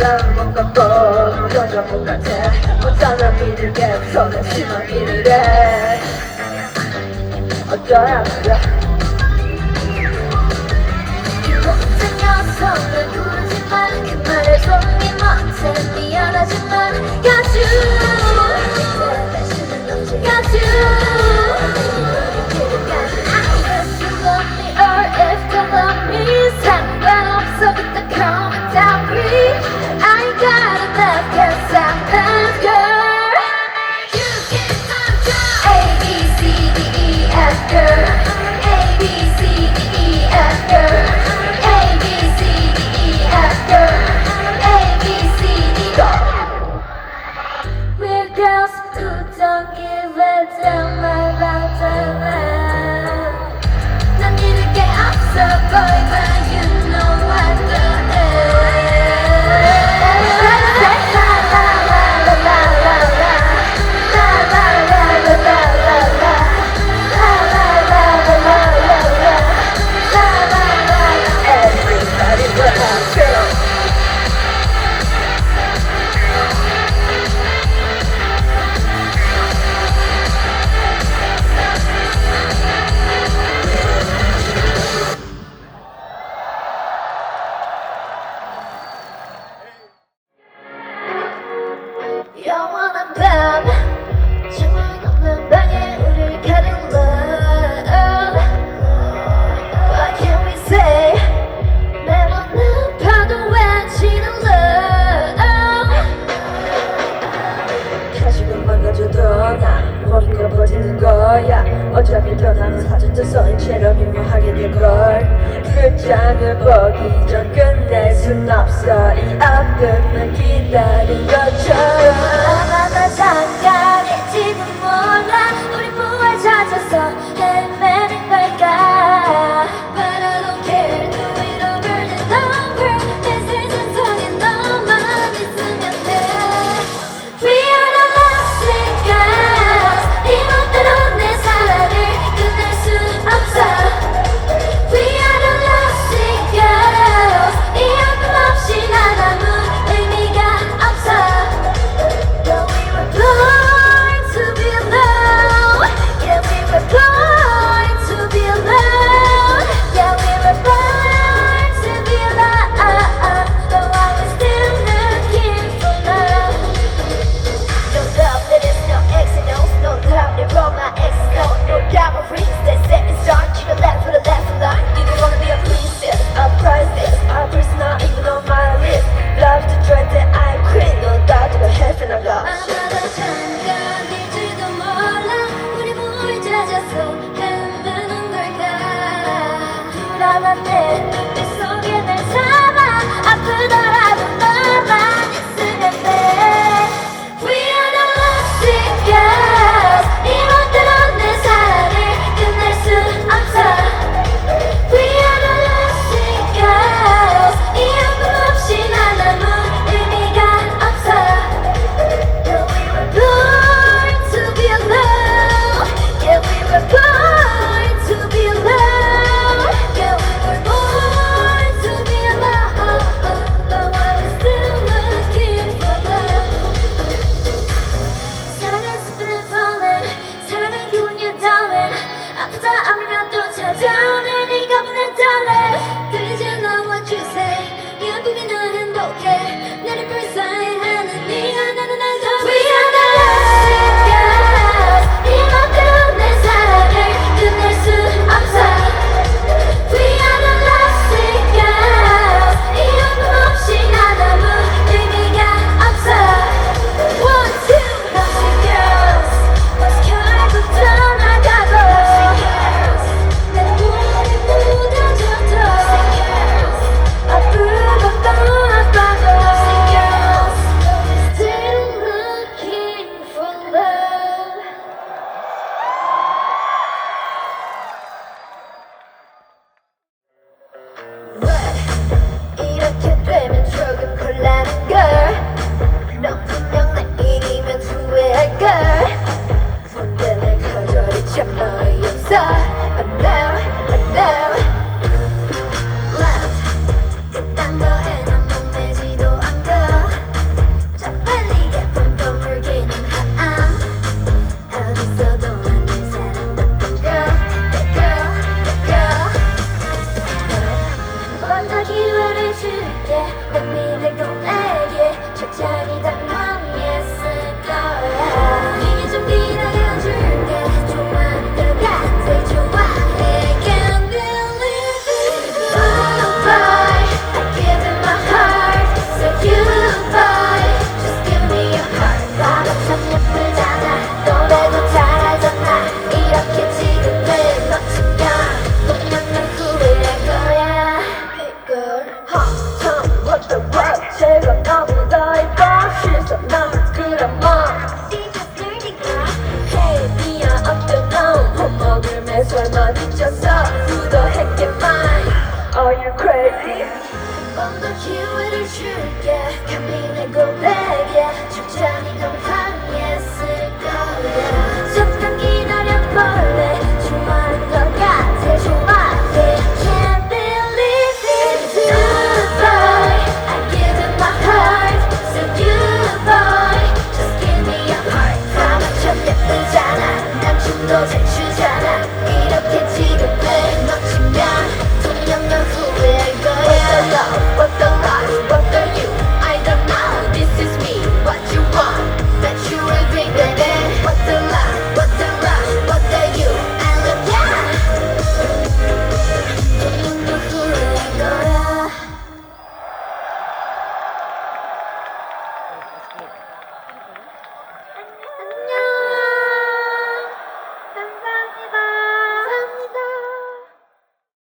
사람 뭔가 멀어져 못 뭐 같아. 어쩌나 믿을게 서는 심한 일을 해 어쩌야 그래 장을 보기 전 끝낼 순 없어. 이 아픔만 기다린 것처럼. 아마 나 なって complicated trick.